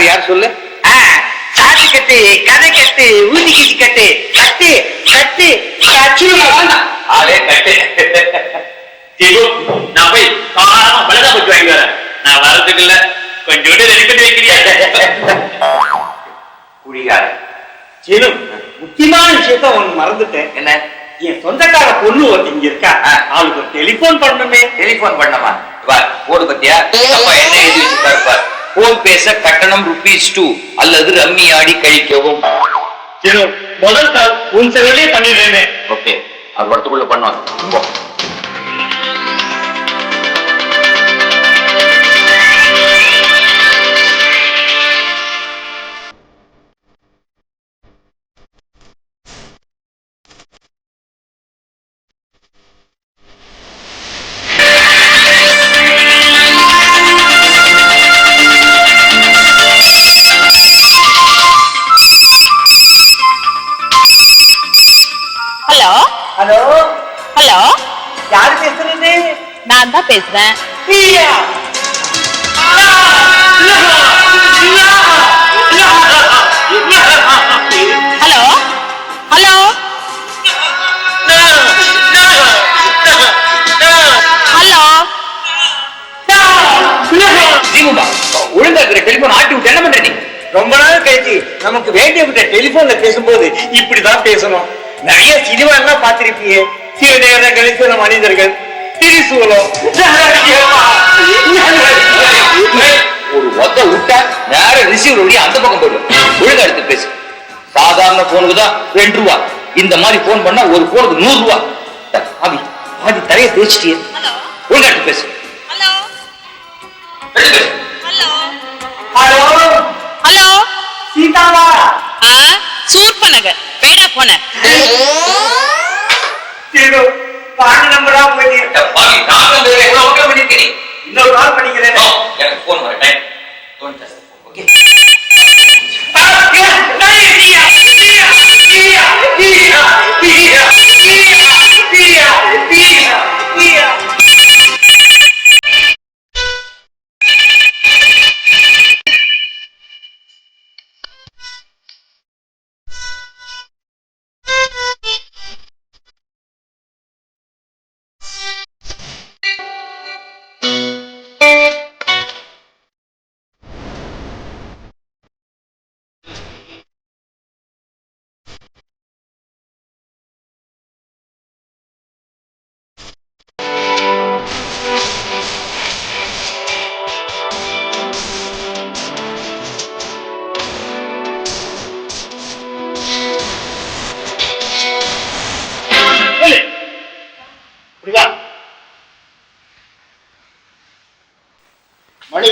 யார் யார் சொல்லு? ஆ, சாட்டு கட்டு கதை கட்டு ஊதி கிட்டி கட்டு கட்டு கட்டு கட்டு ஆளே கட்டு. சீனு நான் போய் காரணம் மிளகா பற்றி வாங்கி வரேன். நான் வரதுக்கு இல்ல. கொஞ்சோண்டு ரெடி பண்ணி வைக்கிறியா? குடிகாரன். சீனு முக்கியமான விஷயத்த ஒண்ணு மறந்துட்டேன். என்ன? என் சொந்தக்கார பொண்ணு ஒருத்தி இங்க இருக்கா. அவளுக்கு டெலிபோன் பண்ணணுமே. டெலிபோன் பண்ணமா பார் போடு பத்தியா? என்ன எழுதி வச்சிருக்காரு போன் பேச கட்டணம் ருபீஸ் டூ அல்லது ரம்மி ஆடி கழிக்கவும். முதல் கால் உன் செலவிலே பண்ணிடுறேனே. ஓகே அது வரத்துக்குள்ள பண்ணுவாங்க நான் தான் பேசுறேன். ஹலோ? ஹலோ? ஹலோ? ஜீவுமா ஒழுங்கா இருக்கிற டெலிபோன் ஆட்டி விட்டு என்ன பண்ற நீ? ரொம்ப நாள் கழிச்சு நமக்கு வேண்டியவங்கிட்ட டெலிபோன்ல பேசும்போது இப்படிதான் பேசணும். நிறைய சினிமா எல்லாம் பார்த்திருப்பீங்க சிவதேவன கணிசன மனிதர்கள் திரிசூலம் ஒரு ஒத்த விட்டா நேர ரிசீவர் வழியா அந்த பக்கம் போயிடும். ஒழுங்கா எடுத்து பேசு. சாதாரண போனுக்கு தான் ரெண்டு ரூபா. இந்த மாதிரி போன் பண்ணா ஒரு போனுக்கு நூறு ரூபா. ஆவி ஆதி தரைய தேய்ச்சிட்டியே. ஒழுங்கா எடுத்து பேசு. ஹலோ. ஹலோ. சீதாவா? ஆ சூர்ப நகர். பேடா போன பாண்டு நம்பரா போய் டா, பாவி, நான் வந்து எவ்வளவு பண்ணிருக்கேன் இன்னொரு கால் பண்ணிக்கிறேன். எனக்கு போன் வர டைம் ஓகே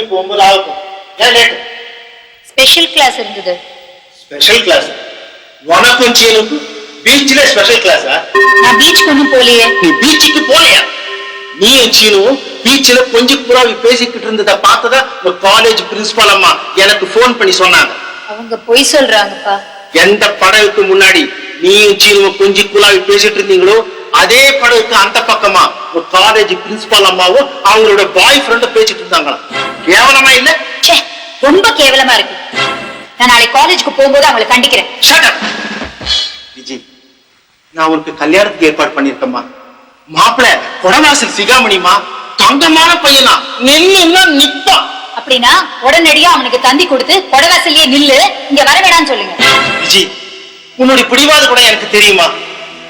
இப்போ ஒன்பது ஆகும் ஏன் லேட்டு? ஸ்பெஷல் கிளாஸ் இருந்தது. ஸ்பெஷல் கிளாஸ் உனக்கும் சீனுக்கும் பீச்ல ஸ்பெஷல் கிளாஸா நான் பீச் ஒன்றும் போலியே நீ பீச்சுக்கு போலையா நீயும் சீனுவும் பீச்சில் கொஞ்சம் புறாவி பேசிக்கிட்டு இருந்ததை பார்த்ததா உங்க காலேஜ் பிரின்சிபால் அம்மா எனக்கு ஃபோன் பண்ணி சொன்னாங்க. அவங்க பொய் சொல்றாங்கப்பா. எந்த படகுக்கு முன்னாடி நீயும் சீனுவும் கொஞ்சி குழாவி பேசிட்டு இருந்தீங்களோ அதே படகுக்கு அந்த பக்கமா உங்க காலேஜ் பிரின்சிபால் அம்மாவும் அவங்களோட பாய் ஃப்ரெண்டும் பேசிட்டு இருந்தாங்களாம். கேவலமா இல்ல? ச்சே ரொம்ப கேவலமா இருக்கு. நான் நாளைக்கு காலேஜுக்கு போகும்போது அவங்களை கண்டிக்கிறேன். விஜய் நான் உனக்கு கல்யாணத்துக்கு ஏற்பாடு பண்ணிருக்கேம்மா மாப்பிள்ள கொடவாசல் சிகாமணிமா தங்கமான பையனா நின்னுன்னா நிப்பான் அப்படின்னா உடனடியா அவனுக்கு தந்தி கொடுத்து கொடவாசல்லையே நில்லு இங்க வர வேணாம்னு சொல்லுங்க. விஜய் உன்னுடைய பிடிவாத கூட எனக்கு தெரியுமா?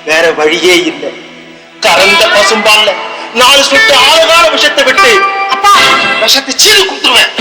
வேற வழியே இல்லை. கறந்த பசும்பால்ல நாலு சொட்டு ஆழகால விஷத்தை விட்டு விஷத்தை சீறி கொடுத்துருவேன்.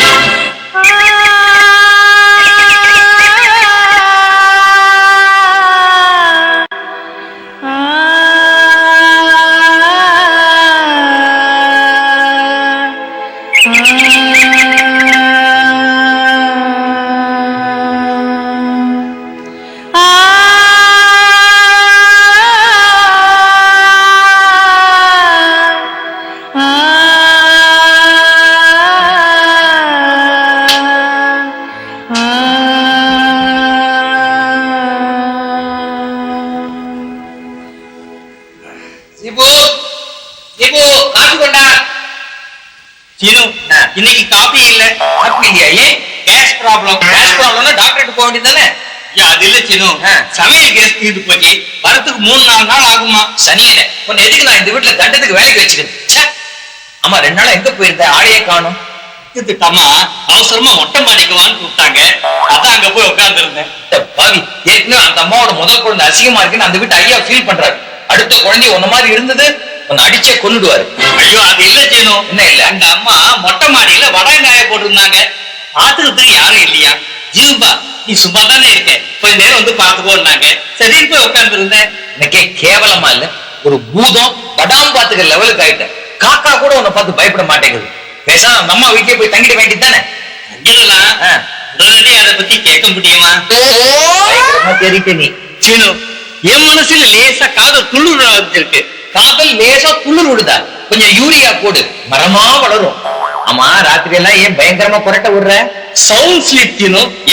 சீனு இன்னைக்கு காப்பி இல்ல. காப்பி இல்லையா? கேஸ் ப்ராப்ளம் கேஸ் ப்ராப்ளம்னா டாக்டர்கிட்ட போக வேண்டியதானே அது இல்ல சின்ன ஆ. சமையல் கேஸ் தீர்ந்து போச்சு. வரத்துக்கு மூணு நாலு நாள் ஆகுமா? சனியனே உன்னை எதுக்கு நான் இந்த வீட்டுல தண்டத்துக்கு வேலைக்கு வச்சுக்கிறேன் ச்சே. ஆமா ரெண்டு நாளா எங்க போயிருந்த ஆளையே காணும். திட்டமா அவசரமா மொட்டை மாடிக்கு வான்னு கூப்பிட்டாங்க. அதான் அங்க போய் உட்கார்ந்து இருந்தேன் பாவி. ஏற்கனவே அந்த அம்மாவோட முதல் குழந்தை அசிங்கமா இருக்குன்னு அந்த வீட்டு ஐயா ஃபீல் பண்றாரு. அடுத்த குழந்தை உன்ன மாதிரி இருந்தது? உன்னை அடிச்சே கொன்னுடுவாரு. ஐயோ அது இல்ல சீனு என்ன இல்ல? அந்த அம்மா மொட்டை மாடியில வடங்காய போட்டிருந்தாங்க. பாத்துக்கிறதுக்கு யாரும் இல்லையா? ஜீவா நீ சும்மா தானே இருக்க. கொஞ்ச நேரம் வந்து பாத்துக்கோன்னாங்க. சரின்னு போய் உட்கார்ந்து இருந்தேன் எனக்கே கேவலமா இல்ல. ஒரு பூதம் படாம் பாத்துக்க லெவலுக்கு ஆயிட்டேன். காக்கா கூட உன்னை பார்த்து பயப்பட மாட்டேங்குது. பேசாம நம்ம அம்மா வீட்லயே போய் தங்கிட வேண்டியதானே அங்கெல்லாம் ஆ. உடனடியே அதை பத்தி கேட்க முடியுமா? தெரிவிக்க நீ. சீனு என் மனசுல லேசா காதல் துள்ளுற வச்சிருக்கு காதல் லேசா குளிர் விடுதா? கொஞ்சம் யூரியா போடு. மரமா வளரும். ஆமா ராத்திரி எல்லாம் ஏன் பயங்கரமா புரட்ட விடுற? சவுண்ட் ஸ்லீப்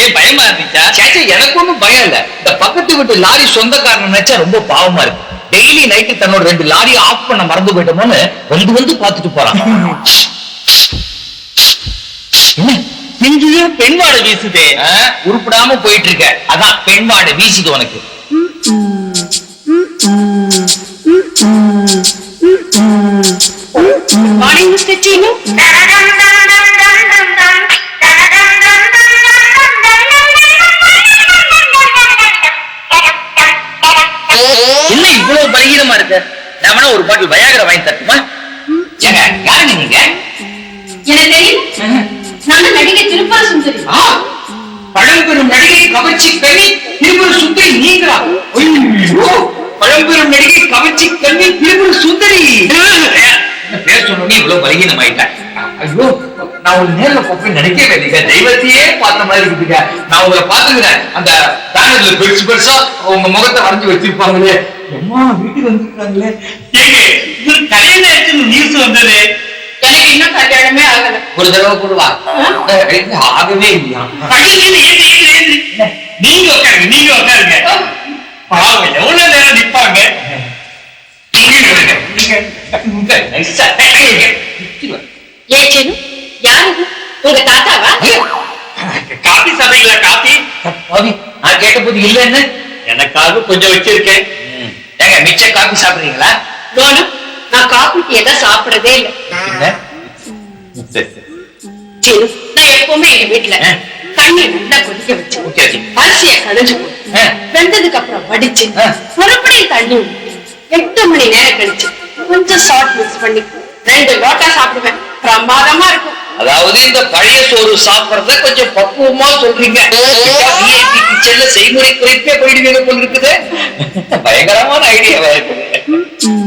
ஏன் பயமா இருந்துச்சா? சேச்சே எனக்கு ஒண்ணும் பயம் இல்ல. இந்த பக்கத்து வீட்டு லாரி சொந்தக்காரன் நினைச்சா ரொம்ப பாவமா இருக்கு டெய்லி நைட்டு தன்னோட ரெண்டு லாரி ஆஃப் பண்ண மறந்து போயிட்டோமோன்னு வந்து வந்து பாத்துட்டு போறான். என்ன? எங்கேயோ பெண் வாடை வீசுதே உருப்படாம போயிட்டு இருக்க. அதான் பெண் வாடை வீசுது உனக்கு. சீனு என்ன இவ்வளவு பலகீனமா இருக்க? நான் ஒரு பாட்டில் வயாகர வாங்கி தட்டுமா ஏங்க யாரு நீங்க? எனக்கு தெரியும். நான் நடிகை திருப்பா சுந்தரி. ஆ, பழம்பெரும் நடிகை கவர்ச்சி கண்ணி திருமண சுந்தரி நீங்களா? ஐயோ பழம்பெரும் நடிகை கவர்ச்சி கண்ணி திருமண சுந்தரி. பேர் சொன்னோடனே இவ்வளவு பலகீனம் ஆயிட்டேன் ஐயோ நான் ஒரு நேர்ல போய் நினைக்கவே இல்லைங்க. தெய்வத்தையே பார்த்த மாதிரி இருக்குங்க நான் உங்களை பாத்துக்கிறேன் அந்த பேனர்ல பெருசு பெருசா உங்க முகத்தை வரைஞ்சு வச்சிருப்பாங்களே. அம்மா வீட்டுக்கு வந்துருக்காங்களே. கல்யாணம் ஆயிடுச்சுன்னு நியூஸ் வந்தது. எனக்கு இன்னும் கல்யாணமே ஆகல. ஒரு தடவை கொடுவா ஆகவே இல்லையா? நீங்க உட்காருங்க நீங்க உட்காருங்க. பாவம் எவ்வளவு நேரம் நிப்பாங்க? விடுங்க. நீங்க நீங்க நைஸா நிக்கிறேன். ஏ சீனு யார் இது உங்க தாத்தாவா காபி சாப்பிட்டீங்களா காபி பாவி, நான் கேட்டபோது இல்லைன்னு எனக்காக கொஞ்சம் வச்சிருக்கேன் ஏங்க மிச்ச காபி சாப்பிடுறீங்களா நானும் நான் காபி டீ எல்லாம் சாப்பிடறதே இல்ல சரி, நான் எப்பவுமே எங்க வீட்டுல. தண்ணி நல்லா கொதிக்க வச்சு. அரிசியை ஆ. வெந்ததுக்கு அப்புறம் வடிச்சு. மறுபடியும் தண்ணி எட்டு மணி நேரம் கழிச்சு கொஞ்சம் சால்ட் மிக்ஸ் பண்ணி ரெண்டு லோட்டா சாப்பிடுவேன். பிரமாதமா இருக்கும். அதாவது இந்த பழைய சோறு சாப்பிடுறத கொஞ்சம் பக்குவமா சொல்றீங்க. கிச்சன்ல செய்முறை குறிப்பே போயிடுவீங்க போல இருக்குது. பயங்கரமான ஐடியாவா இருக்குது